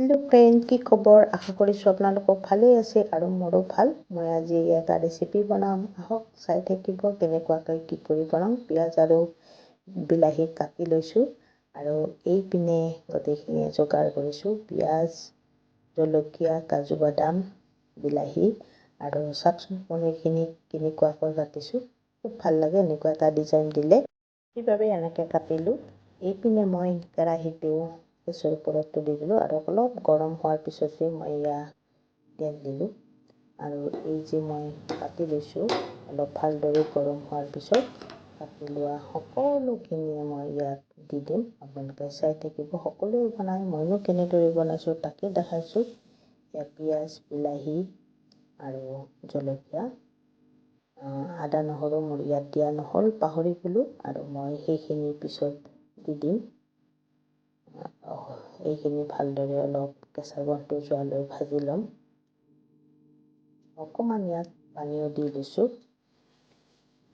Hello friend কি খবৰ আশা কৰিছোঁ আপোনালোকক ভালেই আছে আৰু মোৰো ভাল। মই আজি এটা ৰেচিপি বনাম। আহক চাই থাকিব কেনেকুৱাকৈ কি কৰি বনাম। পিঁয়াজ আৰু বিলাহী কাটি লৈছোঁ আৰু এইপিনে গোটেইখিনি যোগাৰ কৰিছোঁ। পিঁয়াজ জলকীয়া কাজু বাদাম বিলাহী আৰু চাওকচোন পনীৰখিনি কেনেকুৱাকৈ কাটিছোঁ। খুব ভাল লাগে এনেকুৱা এটা ডিজাইন দিলে। সেইবাবে এনেকৈ কাটিলোঁ। এইপিনে মই কেৰাহীটো গেছৰ ওপৰত তুলি দিলোঁ আৰু অলপ গৰম হোৱাৰ পিছতে মই এয়া তেল দিলোঁ আৰু এই যে মই কাটি লৈছোঁ অলপ ভালদৰে গৰম হোৱাৰ পিছত কাটি লোৱা সকলোখিনিয়ে মই ইয়াত দি দিম আপোনালোকে চাই থাকিব সকলোৱে বনাই ময়ো কেনেদৰে বনাইছোঁ তাকে দেখাইছোঁ ইয়াত পিঁয়াজ বিলাহী আৰু জলকীয়া আদা নহৰু মোৰ ইয়াত দিয়া নহ'ল পাহৰি গ'লোঁ আৰু মই সেইখিনি পিছত দি দিম এইখিনি ভালদৰে অলপ কেঁচা গন্ধটো যোৱালৈ ভাজি ল'ম। অকণমান ইয়াত পানীও দি লৈছোঁ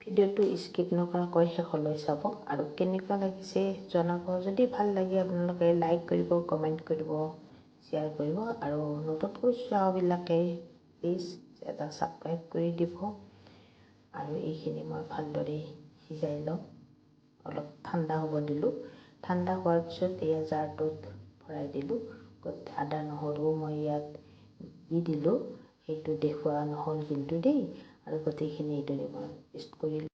ভিডিঅ'টো স্কিপ নকৰাকৈ শেষলৈ চাব। আৰু কেনেকুৱা লাগিছে জনাব। যদি ভাল লাগে আপোনালোকে লাইক কৰিব কমেণ্ট কৰিব শ্বেয়াৰ কৰিব। আৰু নতুনকৈ চোৱাবিলাকে প্লিজ এটা ছাবস্ক্ৰাইব কৰি দিব। আৰু এইখিনি মই ভালদৰে সিজাই ল'ম। অলপ ঠাণ্ডা হ'ব দিলোঁ। ঠাণ্ডা হোৱাৰ পিছত এই জাৰটোত ভৰাই দিলোঁ। আদা নহৰু মই ইয়াত দি দিলোঁ। সেইটো দেখুওৱা নহ'ল কিন্তু দেই। আৰু গোটেইখিনি এইদৰে মই পেষ্ট কৰিলোঁ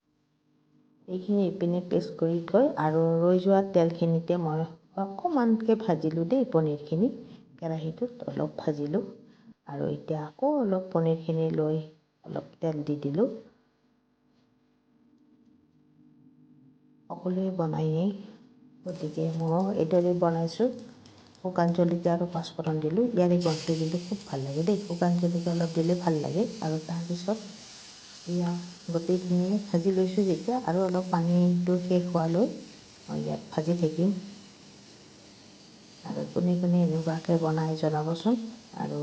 এইখিনি ইপিনে পেষ্ট কৰি থৈ আৰু ৰৈ যোৱা তেলখিনিতে মই অকণমানকৈ ভাজিলোঁ দেই পনীৰখিনি। কেৰাহীটোত অলপ ভাজিলোঁ। আৰু এতিয়া আকৌ অলপ পনীৰখিনি লৈ অলপ তেল দি দিলোঁ। সকলোৱে বনায়েই গতিকে ময়ো এইদৰে বনাইছোঁ। শুকান জলকীয়া আৰু পাঁচফোৰণ দিলোঁ। ইয়াৰে গন্ধটো কিন্তু খুব ভাল লাগে দেই। শুকান জলকীয়া অলপ দিলে ভাল লাগে। আৰু তাৰপিছত এয়া গোটেইখিনি ভাজি লৈছোঁ যেতিয়া। আৰু অলপ পানীটো শেষ হোৱালৈ মই ইয়াত ভাজি থাকিম। আৰু কোনে কোনে এনেকুৱাকৈ বনাই জনাবচোন। আৰু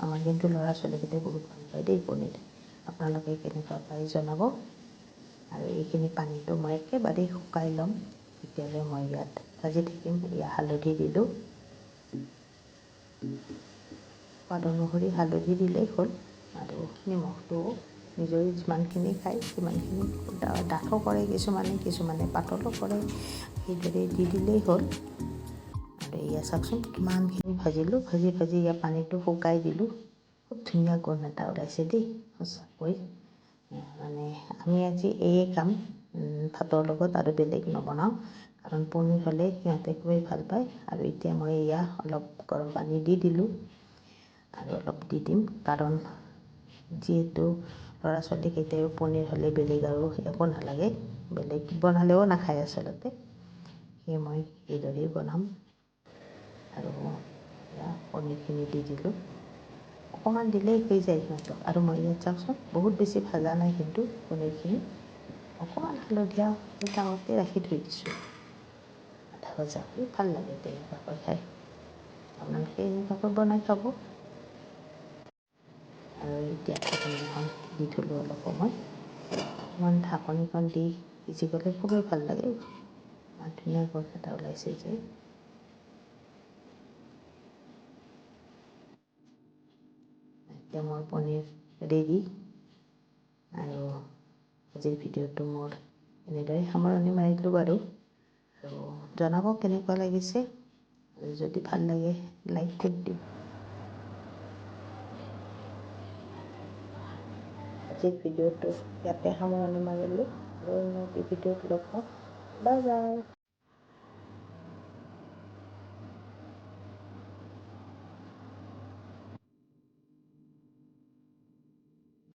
আমাৰ কিন্তু ল'ৰা ছোৱালীকেইটাই বহুত ভাল পায় দেই পনীৰ। আপোনালোকে কেনেকুৱা পায় জনাব। আৰু এইখিনি পানীটো মই একেবাৰে শুকাই ল'ম। তেতিয়ালৈ মই ইয়াত ভাজি থাকিম এয়া হালধি দিলোঁ। সোৱাদ অনুসৰি হালধি দিলেই হ'ল আৰু নিমখটো নিজে যিমানখিনি খায় সিমানখিনি ডাঠো কৰে কিছুমানে কিছুমানে পাতলো কৰে সেইদৰে দি দিলেই হ'ল। আৰু এয়া চাওকচোন কিমানখিনি ভাজিলোঁ ভাজি ভাজি ইয়াৰ পানীটো শুকাই দিলোঁ। খুব ধুনীয়া গোন্ধ এটা ওলাইছে দেই সঁচাকৈ। মানে আমি আজি এয়ে কাম ভাতৰ লগত আৰু বেলেগ নবনাওঁ। কাৰণ পনীৰ হ'লে সিহঁতে খুবেই ভাল পায়। আৰু এতিয়া মই এয়া অলপ গৰম পানী দি দিলোঁ। আৰু অলপ দি দিম। কাৰণ যিহেতু ল'ৰা ছোৱালীকেইটাইও পনীৰ হ'লে বেলেগ আৰু একো নালাগে বেলেগ বনালেও নাখায় আচলতে। সেয়ে মই এইদৰেই বনাম। আৰু এয়া পনীৰখিনি দি দিলোঁ। অকণমান দিলেই হৈ যায় সিহঁতক আৰু মই ইয়াত চাওকচোন বহুত বেছি ভাজা নাই কিন্তু পনীৰখিনি। অকণমান হালধীয়া টাৱাতে ৰাখি থৈ দিছোঁ আধা ভজাকৈ ভাল লাগে তেনেকুৱাকৈ খাই আপোনালোকে এনেকুৱাকৈ বনাই খাব আৰু এতিয়া ঢাকনিখন দি থ'লোঁ অলপ সময় অকণমান ঢাকনিখন দি সিজি গ'লে খুবেই ভাল লাগে ইমান ধুনীয়া গোন্ধ এটা ওলাইছে যে এতিয়া মোৰ পনীৰ ৰেডি আৰু আজিৰ ভিডিঅ'টো মোৰ এনেদৰে সামৰণি মাৰিলোঁ বাৰু। আৰু জনাব কেনেকুৱা লাগিছে? যদি ভাল লাগে লাইক কৰি দিব আজিৰ ভিডিঅ'টো ইয়াতে সামৰণি মাৰিলোঁ। আৰু ভিডিঅ'ত লগ পাম। Bye bye.